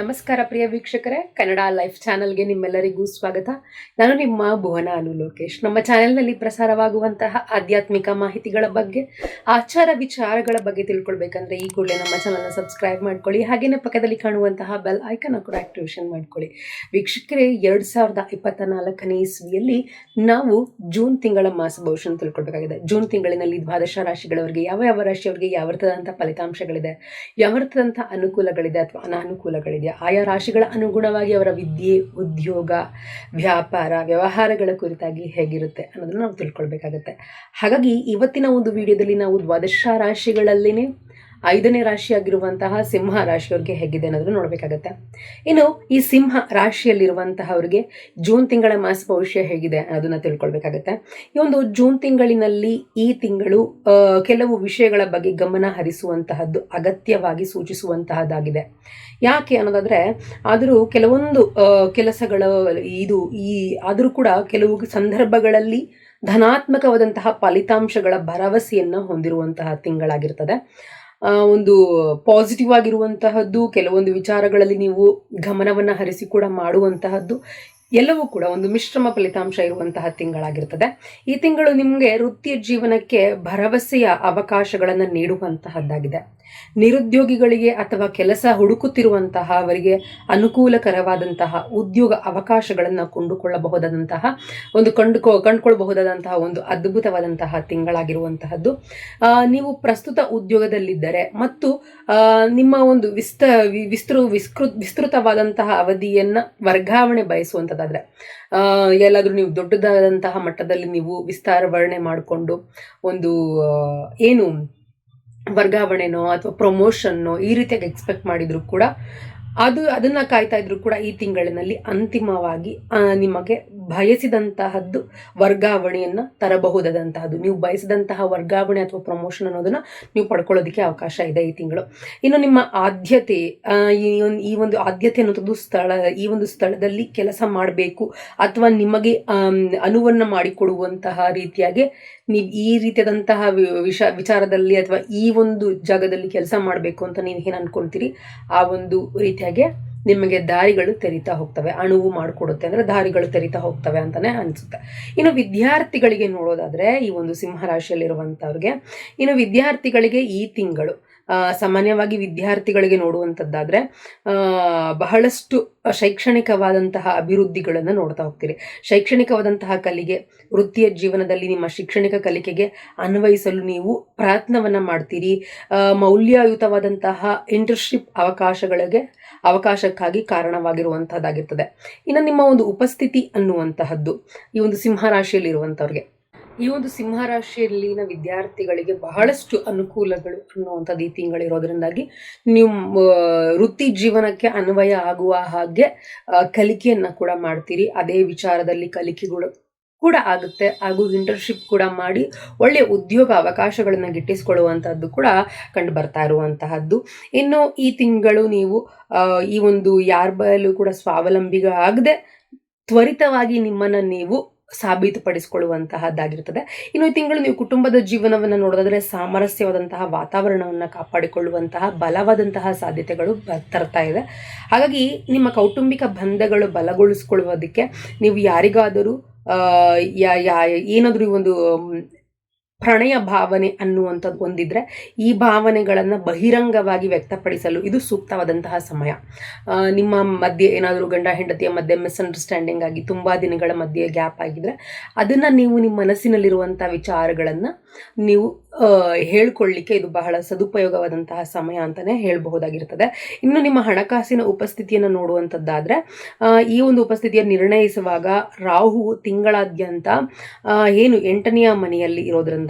ನಮಸ್ಕಾರ ಪ್ರಿಯ ವೀಕ್ಷಕರೇ. ಕನ್ನಡ ಲೈಫ್ ಚಾನೆಲ್ಗೆ ನಿಮ್ಮೆಲ್ಲರಿಗೂ ಸ್ವಾಗತ. ನಾನು ನಿಮ್ಮ ಭುವನ ಅನು ಲೋಕೇಶ್. ನಮ್ಮ ಚಾನೆಲ್ನಲ್ಲಿ ಪ್ರಸಾರವಾಗುವಂತಹ ಆಧ್ಯಾತ್ಮಿಕ ಮಾಹಿತಿಗಳ ಬಗ್ಗೆ, ಆಚಾರ ವಿಚಾರಗಳ ಬಗ್ಗೆ ತಿಳ್ಕೊಳ್ಬೇಕಂದ್ರೆ ಈ ಕೂಡಲೇ ನಮ್ಮ ಚಾನಲ್ನ ಸಬ್ಸ್ಕ್ರೈಬ್ ಮಾಡ್ಕೊಳ್ಳಿ. ಹಾಗೆಯೇ ಪಕ್ಕದಲ್ಲಿ ಕಾಣುವಂತಹ ಬೆಲ್ ಐಕನ್ ಕೂಡ ಆಕ್ಟಿವೇಷನ್ ಮಾಡ್ಕೊಳ್ಳಿ. ವೀಕ್ಷಕರೇ, ಎರಡು ಸಾವಿರದ ಇಪ್ಪತ್ತ ನಾಲ್ಕನೇ ಇಸ್ವಿಯಲ್ಲಿ ನಾವು ಜೂನ್ ತಿಂಗಳ ಮಾಸ ಭವಿಷ್ಯ ತಿಳ್ಕೊಳ್ಬೇಕಾಗಿದೆ. ಜೂನ್ ತಿಂಗಳಿನಲ್ಲಿ ದ್ವಾದಶ ರಾಶಿಗಳವರಿಗೆ ಯಾವ ಯಾವ ರಾಶಿಯವರಿಗೆ ಯಾವ ಥರದಂಥ ಫಲಿತಾಂಶಗಳಿದೆ ಯಾವ ಥರದಂಥ ಅನುಕೂಲಗಳಿದೆ ಅಥವಾ ಅನಾನುಕೂಲಗಳಿದೆ ಆಯಾ ರಾಶಿಗಳ ಅನುಗುಣವಾಗಿ ಅವರ ವಿದ್ಯೆ, ಉದ್ಯೋಗ, ವ್ಯಾಪಾರ, ವ್ಯವಹಾರಗಳ ಕುರಿತಾಗಿ ಹೇಗಿರುತ್ತೆ ಅನ್ನೋದನ್ನು ನಾವು ತಿಳ್ಕೊಳ್ಬೇಕಾಗತ್ತೆ. ಹಾಗಾಗಿ ಇವತ್ತಿನ ಒಂದು ವಿಡಿಯೋದಲ್ಲಿ ನಾವು ದ್ವಾದಶ ರಾಶಿಗಳಲ್ಲಿನೇ ಐದನೇ ರಾಶಿಯಾಗಿರುವಂತಹ ಸಿಂಹ ರಾಶಿಯವ್ರಿಗೆ ಹೇಗಿದೆ ಅನ್ನೋದನ್ನು ನೋಡಬೇಕಾಗತ್ತೆ. ಇನ್ನು ಈ ಸಿಂಹ ರಾಶಿಯಲ್ಲಿರುವಂತಹವ್ರಿಗೆ ಜೂನ್ ತಿಂಗಳ ಮಾಸ ಭವಿಷ್ಯ ಹೇಗಿದೆ ಅನ್ನೋದನ್ನ ತಿಳ್ಕೊಳ್ಬೇಕಾಗತ್ತೆ. ಈ ಒಂದು ಜೂನ್ ತಿಂಗಳಿನಲ್ಲಿ ಈ ತಿಂಗಳು ಕೆಲವು ವಿಷಯಗಳ ಬಗ್ಗೆ ಗಮನ ಹರಿಸುವಂತಹದ್ದು ಅಗತ್ಯವಾಗಿ ಸೂಚಿಸುವಂತಹದ್ದಾಗಿದೆ. ಯಾಕೆ ಅನ್ನೋದಾದ್ರೆ, ಆದರೂ ಕೆಲವೊಂದು ಕೆಲಸಗಳ, ಇದು, ಈ, ಆದರೂ ಕೂಡ ಕೆಲವು ಸಂದರ್ಭಗಳಲ್ಲಿ ಧನಾತ್ಮಕವಾದಂತಹ ಫಲಿತಾಂಶಗಳ ಭರವಸೆಯನ್ನು ಹೊಂದಿರುವಂತಹ ತಿಂಗಳಾಗಿರ್ತದೆ. ಒಂದು ಪಾಸಿಟಿವ್ ಆಗಿರುವಂತಹದ್ದು ಕೆಲವೊಂದು ವಿಚಾರಗಳಲ್ಲಿ ನೀವು ಗಮನವನ್ನು ಹರಿಸಿ ಕೂಡ ಮಾಡುವಂತಹದ್ದು. ಎಲ್ಲವೂ ಕೂಡ ಒಂದು ಮಿಶ್ರಮ ಫಲಿತಾಂಶ ಇರುವಂತಹ ತಿಂಗಳಾಗಿರ್ತದೆ. ಈ ತಿಂಗಳು ನಿಮಗೆ ವೃತ್ತಿಯ ಜೀವನಕ್ಕೆ ಭರವಸೆಯ ಅವಕಾಶಗಳನ್ನು ನೀಡುವಂತಹದ್ದಾಗಿದೆ. ನಿರುದ್ಯೋಗಿಗಳಿಗೆ ಅಥವಾ ಕೆಲಸ ಹುಡುಕುತ್ತಿರುವಂತಹ ಅವರಿಗೆ ಅನುಕೂಲಕರವಾದಂತಹ ಉದ್ಯೋಗ ಅವಕಾಶಗಳನ್ನು ಕೊಂಡುಕೊಳ್ಳಬಹುದಾದಂತಹ ಒಂದು ಕಂಡುಕೊ ಕಂಡುಕೊಳ್ಳಬಹುದಾದಂತಹ ಒಂದು ಅದ್ಭುತವಾದಂತಹ ತಿಂಗಳಾಗಿರುವಂತಹದ್ದು. ನೀವು ಪ್ರಸ್ತುತ ಉದ್ಯೋಗದಲ್ಲಿದ್ದರೆ ಮತ್ತು ನಿಮ್ಮ ಒಂದು ವಿಸ್ತ, ವಿಸ್ತೃ, ವಿಸ್ಕೃ, ವಿಸ್ತೃತವಾದಂತಹ ಅವಧಿಯನ್ನು ವರ್ಗಾವಣೆ ಬಯಸುವಂಥದ್ದಾದ್ರೆ ಆ, ಎಲ್ಲಾದರೂ ನೀವು ದೊಡ್ಡದಾದಂತಹ ಮಟ್ಟದಲ್ಲಿ ನೀವು ವಿಸ್ತಾರ ವರ್ಣನೆ ಮಾಡಿಕೊಂಡು ಒಂದು ಏನು ವರ್ಗಾವಣೆನೋ ಅಥವಾ ಪ್ರಮೋಷನ್ನೋ ಈ ರೀತಿಯಾಗಿ ಎಕ್ಸ್ಪೆಕ್ಟ್ ಮಾಡಿದರೂ ಕೂಡ ಅದು ಅದನ್ನ ಕಾಯ್ತಾ ಇದ್ರು ಕೂಡ ಈ ತಿಂಗಳಿನಲ್ಲಿ ಅಂತಿಮವಾಗಿ ನಿಮಗೆ ಬಯಸಿದಂತಹದ್ದು ವರ್ಗಾವಣೆಯನ್ನ ತರಬಹುದಾದಂತಹದ್ದು. ನೀವು ಬಯಸಿದಂತಹ ವರ್ಗಾವಣೆ ಅಥವಾ ಪ್ರಮೋಷನ್ ಅನ್ನೋದನ್ನ ನೀವು ಪಡ್ಕೊಳ್ಳೋದಕ್ಕೆ ಅವಕಾಶ ಇದೆ ಈ ತಿಂಗಳು. ಇನ್ನು ನಿಮ್ಮ ಆದ್ಯತೆ ಈ ಒಂದು ಆದ್ಯತೆ ಅನ್ನೋದು ಸ್ಥಳ, ಈ ಒಂದು ಸ್ಥಳದಲ್ಲಿ ಕೆಲಸ ಮಾಡಬೇಕು ಅಥವಾ ನಿಮಗೆ ಅನುವನ್ನ ಮಾಡಿಕೊಡುವಂತಹ ರೀತಿಯಾಗಿ ನೀವು ಈ ರೀತಿಯಾದಂತಹ ವಿಷ, ವಿಚಾರದಲ್ಲಿ ಅಥವಾ ಈ ಒಂದು ಜಾಗದಲ್ಲಿ ಕೆಲಸ ಮಾಡಬೇಕು ಅಂತ ನೀವು ಏನು ಅನ್ಕೊಳ್ತೀರಿ ಆ ಒಂದು ರೀತಿಯಾಗಿ ನಿಮಗೆ ದಾರಿಗಳು ತೆರಿತಾ ಹೋಗ್ತವೆ, ಅಣುವು ಮಾಡಿಕೊಡುತ್ತೆ ಅಂದರೆ ದಾರಿಗಳು ತೆರಿತಾ ಹೋಗ್ತವೆ ಅಂತಾನೆ ಅನಿಸುತ್ತೆ. ಇನ್ನು ವಿದ್ಯಾರ್ಥಿಗಳಿಗೆ ನೋಡೋದಾದರೆ ಈ ಒಂದು ಸಿಂಹರಾಶಿಯಲ್ಲಿರುವಂಥವ್ರಿಗೆ ಇನ್ನು ವಿದ್ಯಾರ್ಥಿಗಳಿಗೆ ಈ ತಿಂಗಳು ಸಾಮಾನ್ಯವಾಗಿ ವಿದ್ಯಾರ್ಥಿಗಳಿಗೆ ನೋಡುವಂಥದ್ದಾದ್ರೆ ಬಹಳಷ್ಟು ಶೈಕ್ಷಣಿಕವಾದಂತಹ ಅಭಿವೃದ್ಧಿಗಳನ್ನು ನೋಡ್ತಾ ಹೋಗ್ತೀರಿ. ಶೈಕ್ಷಣಿಕವಾದಂತಹ ಕಲಿಗೆ, ವೃತ್ತಿಯ ಜೀವನದಲ್ಲಿ ನಿಮ್ಮ ಶೈಕ್ಷಣಿಕ ಕಲಿಕೆಗೆ ಅನ್ವಯಿಸಲು ನೀವು ಪ್ರಯತ್ನವನ್ನು ಮಾಡ್ತೀರಿ. ಮೌಲ್ಯಯುತವಾದಂತಹ ಇಂಟರ್ನ್ಶಿಪ್ ಅವಕಾಶಗಳಿಗೆ ಅವಕಾಶಕ್ಕಾಗಿ ಕಾರಣವಾಗಿರುವಂತಹದ್ದಾಗಿರ್ತದೆ ಇನ್ನು ನಿಮ್ಮ ಒಂದು ಉಪಸ್ಥಿತಿ ಅನ್ನುವಂತಹದ್ದು, ಈ ಒಂದು ಸಿಂಹ ರಾಶಿಯಲ್ಲಿರುವಂಥವ್ರಿಗೆ ಈ ಒಂದು ಸಿಂಹರಾಶಿಯಲ್ಲಿನ ವಿದ್ಯಾರ್ಥಿಗಳಿಗೆ ಬಹಳಷ್ಟು ಅನುಕೂಲಗಳು ಅನ್ನುವಂಥದ್ದು ಈ ತಿಂಗಳಿರೋದ್ರಿಂದಾಗಿ ಇರೋದ್ರಿಂದಾಗಿ ನಿಮ್ಮ ವೃತ್ತಿ ಜೀವನಕ್ಕೆ ಅನ್ವಯ ಆಗುವ ಹಾಗೆ ಕಲಿಕೆಯನ್ನ ಕೂಡ ಮಾಡ್ತೀರಿ. ಅದೇ ವಿಚಾರದಲ್ಲಿ ಕಲಿಕೆಗಳು ಕೂಡ ಆಗುತ್ತೆ. ಹಾಗೂ ಇಂಟರ್ನ್ಶಿಪ್ ಕೂಡ ಮಾಡಿ ಒಳ್ಳೆಯ ಉದ್ಯೋಗ ಅವಕಾಶಗಳನ್ನು ಗಿಟ್ಟಿಸ್ಕೊಳ್ಳುವಂಥದ್ದು ಕೂಡ ಕಂಡು ಬರ್ತಾ ಇರುವಂತಹದ್ದು. ಇನ್ನು ಈ ತಿಂಗಳು ನೀವು ಈ ಒಂದು ಯಾರ ಬಯಲು ಕೂಡ ಸ್ವಾವಲಂಬಿಗಳಾಗದೆ ತ್ವರಿತವಾಗಿ ನಿಮ್ಮನ್ನು ನೀವು ಸಾಬೀತುಪಡಿಸಿಕೊಳ್ಳುವಂತಹದ್ದಾಗಿರ್ತದೆ ಇನ್ನು ಈ ತಿಂಗಳು ನೀವು ಕುಟುಂಬದ ಜೀವನವನ್ನು ನೋಡೋದಾದ್ರೆ ಸಾಮರಸ್ಯವಾದಂತಹ ವಾತಾವರಣವನ್ನು ಕಾಪಾಡಿಕೊಳ್ಳುವಂತಹ ಬಲವಾದಂತಹ ಸಾಧ್ಯತೆಗಳು ತರ್ತಾ ಇದೆ. ಹಾಗಾಗಿ ನಿಮ್ಮ ಕೌಟುಂಬಿಕ ಬಂಧಗಳು ಬಲಗೊಳಿಸ್ಕೊಳ್ಳುವುದಕ್ಕೆ ನೀವು ಯಾರಿಗಾದರೂ ಯಾ ಯಾ, ಏನಾದರೂ ಒಂದು ಪ್ರಣಯ ಭಾವನೆ ಅನ್ನುವಂಥದ್ದು ಹೊಂದಿದ್ರೆ ಈ ಭಾವನೆಗಳನ್ನು ಬಹಿರಂಗವಾಗಿ ವ್ಯಕ್ತಪಡಿಸಲು ಇದು ಸೂಕ್ತವಾದಂತಹ ಸಮಯ. ನಿಮ್ಮ ಮಧ್ಯೆ ಏನಾದರೂ ಗಂಡ, ಹೆಂಡತಿಯ ಮಧ್ಯೆ ಮಿಸ್ಅಂಡರ್ಸ್ಟ್ಯಾಂಡಿಂಗ್ ಆಗಿ ತುಂಬ ದಿನಗಳ ಮಧ್ಯೆ ಗ್ಯಾಪ್ ಆಗಿದ್ರೆ ಅದನ್ನು ನೀವು ನಿಮ್ಮ ಮನಸ್ಸಿನಲ್ಲಿರುವಂಥ ವಿಚಾರಗಳನ್ನು ನೀವು ಹೇಳ್ಕೊಳ್ಳಿಕ್ಕೆ ಇದು ಬಹಳ ಸದುಪಯೋಗವಾದಂತಹ ಸಮಯ ಅಂತಲೇ ಹೇಳಬಹುದಾಗಿರ್ತದೆ. ಇನ್ನು ನಿಮ್ಮ ಹಣಕಾಸಿನ ಉಪಸ್ಥಿತಿಯನ್ನು ನೋಡುವಂಥದ್ದಾದರೆ ಈ ಒಂದು ಉಪಸ್ಥಿತಿಯನ್ನು ನಿರ್ಣಯಿಸುವಾಗ ರಾಹು ತಿಂಗಳಾದ್ಯಂತ ಏನು ಎಂಟನೆಯ ಮನೆಯಲ್ಲಿ ಇರೋದ್ರಿಂದಾಗಿ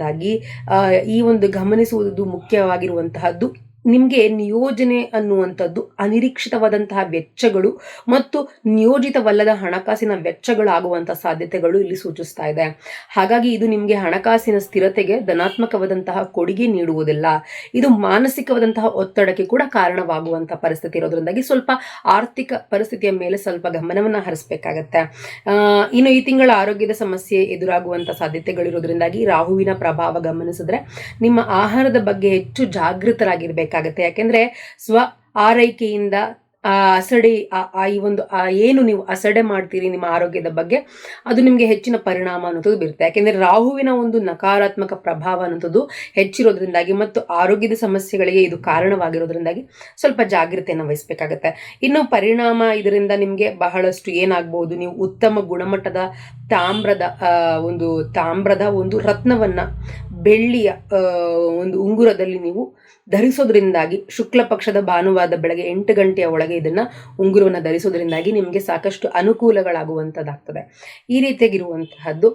ಆ, ಈ ಒಂದು ಗಮನಿಸುವುದು ಮುಖ್ಯವಾಗಿರುವಂತಹದ್ದು. ನಿಮಗೆ ನಿಯೋಜನೆ ಅನ್ನುವಂಥದ್ದು ಅನಿರೀಕ್ಷಿತವಾದಂತಹ ವೆಚ್ಚಗಳು ಮತ್ತು ನಿಯೋಜಿತವಲ್ಲದ ಹಣಕಾಸಿನ ವೆಚ್ಚಗಳಾಗುವಂಥ ಸಾಧ್ಯತೆಗಳು ಇಲ್ಲಿ ಸೂಚಿಸ್ತಾ ಇದೆ. ಹಾಗಾಗಿ ಇದು ನಿಮಗೆ ಹಣಕಾಸಿನ ಸ್ಥಿರತೆಗೆ ಧನಾತ್ಮಕವಾದಂತಹ ಕೊಡುಗೆ ನೀಡುವುದಿಲ್ಲ. ಇದು ಮಾನಸಿಕವಾದಂತಹ ಒತ್ತಡಕ್ಕೆ ಕೂಡ ಕಾರಣವಾಗುವಂತಹ ಪರಿಸ್ಥಿತಿ ಇರೋದ್ರಿಂದಾಗಿ ಸ್ವಲ್ಪ ಆರ್ಥಿಕ ಪರಿಸ್ಥಿತಿಯ ಮೇಲೆ ಸ್ವಲ್ಪ ಗಮನವನ್ನು ಹರಿಸಬೇಕಾಗತ್ತೆ. ಇನ್ನು ಈ ತಿಂಗಳ ಆರೋಗ್ಯದ ಸಮಸ್ಯೆ ಎದುರಾಗುವಂಥ ಸಾಧ್ಯತೆಗಳಿರೋದ್ರಿಂದಾಗಿ ರಾಹುವಿನ ಪ್ರಭಾವ ಗಮನಿಸಿದ್ರೆ ನಿಮ್ಮ ಆಹಾರದ ಬಗ್ಗೆ ಹೆಚ್ಚು ಜಾಗೃತರಾಗಿರ್ಬೇಕಾಗತ್ತೆ ಯಾಕೆಂದ್ರೆ ಸ್ವ ಆರೈಕೆಯಿಂದ, ಆ, ಅಸಡೆ, ಆ- ಈ ಒಂದು ಏನು ನೀವು ಅಸಡೆ ಮಾಡ್ತೀರಿ ನಿಮ್ಮ ಆರೋಗ್ಯದ ಬಗ್ಗೆ, ಅದು ನಿಮಗೆ ಹೆಚ್ಚಿನ ಪರಿಣಾಮ ಅನ್ನೋದು ಬೀರುತ್ತೆ. ಯಾಕೆಂದ್ರೆ ರಾಹುವಿನ ಒಂದು ನಕಾರಾತ್ಮಕ ಪ್ರಭಾವ ಅನ್ನೋದು ಹೆಚ್ಚಿರೋದ್ರಿಂದಾಗಿ ಮತ್ತು ಆರೋಗ್ಯದ ಸಮಸ್ಯೆಗಳಿಗೆ ಇದು ಕಾರಣವಾಗಿರೋದ್ರಿಂದಾಗಿ ಸ್ವಲ್ಪ ಜಾಗ್ರತೆಯನ್ನು ವಹಿಸಬೇಕಾಗತ್ತೆ. ಇನ್ನು ಪರಿಣಾಮ ಇದರಿಂದ ನಿಮಗೆ ಬಹಳಷ್ಟು ಏನಾಗ್ಬೋದು, ನೀವು ಉತ್ತಮ ಗುಣಮಟ್ಟದ ತಾಮ್ರದ ಒಂದು ತಾಮ್ರದ ಒಂದು ರತ್ನವನ್ನ ಬೆಳ್ಳಿಯ ಒಂದು ಉಂಗುರದಲ್ಲಿ ನೀವು ಧರಿಸೋದ್ರಿಂದಾಗಿ, ಶುಕ್ಲ ಪಕ್ಷದ ಭಾನುವಾರ ಬೆಳಗ್ಗೆ ಎಂಟು ಗಂಟೆಯ ಒಳಗೆ ಇದನ್ನ ಉಂಗುರವನ್ನು ಧರಿಸೋದ್ರಿಂದಾಗಿ ನಿಮಗೆ ಸಾಕಷ್ಟು ಅನುಕೂಲಗಳಾಗುವಂಥದ್ದಾಗ್ತದೆ ಈ ರೀತಿಯಾಗಿರುವಂತಹದ್ದು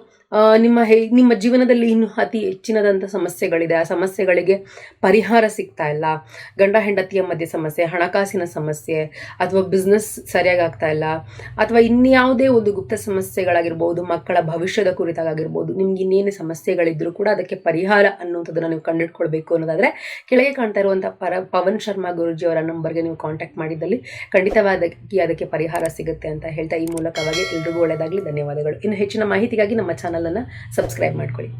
ನಿಮ್ಮ ಹೇ, ನಿಮ್ಮ ಜೀವನದಲ್ಲಿ ಇನ್ನು ಅತಿ ಹೆಚ್ಚಿನದಂಥ ಸಮಸ್ಯೆಗಳಿದೆ. ಆ ಸಮಸ್ಯೆಗಳಿಗೆ ಪರಿಹಾರ ಸಿಗ್ತಾ ಇಲ್ಲ. ಗಂಡ ಹೆಂಡತಿಯ ಮಧ್ಯೆ ಸಮಸ್ಯೆ, ಹಣಕಾಸಿನ ಸಮಸ್ಯೆ, ಅಥವಾ ಬಿಸ್ನೆಸ್ ಸರಿಯಾಗಿ ಆಗ್ತಾ ಇಲ್ಲ, ಅಥವಾ ಇನ್ಯಾವುದೇ ಒಂದು ಗುಪ್ತ ಸಮಸ್ಯೆಗಳಾಗಿರ್ಬೋದು, ಮಕ್ಕಳ ಭವಿಷ್ಯದ ಕುರಿತಾಗಿರ್ಬೋದು, ನಿಮ್ಗೆ ಇನ್ನೇನು ಸಮಸ್ಯೆಗಳಿದ್ರೂ ಕೂಡ ಅದಕ್ಕೆ ಪರಿಹಾರ ಅನ್ನುವಂಥದ್ದನ್ನು ನೀವು ಕಂಡುಹಿಡ್ಕೊಳ್ಬೇಕು ಅನ್ನೋದಾದರೆ ಕೆಳಗೆ ಕಾಣ್ತಾ ಇರುವಂಥ ಪರ, ಪವನ್ ಶರ್ಮಾ ಗುರುಜಿ ಅವರ ನಂಬರ್ ನಂಬರ್ಗೆ ನೀವು ಕಾಂಟ್ಯಾಕ್ಟ್ ಮಾಡಿದ್ದಲ್ಲಿ ಖಂಡಿತವಾಗಿ ಅದಕ್ಕೆ ಪರಿಹಾರ ಸಿಗುತ್ತೆ ಅಂತ ಹೇಳ್ತಾ ಈ ಮೂಲಕವಾಗಿ ಎಲ್ರಿಗೂ ಒಳ್ಳೆಯದಾಗಲಿ ಧನ್ಯವಾದಗಳು. ಇನ್ನು ಹೆಚ್ಚಿನ ಮಾಹಿತಿಗಾಗಿ ನಮ್ಮ ಚಾನಲನ್ನು ಸಬ್ಸ್ಕ್ರೈಬ್ ಮಾಡ್ಕೊಳ್ಳಿ.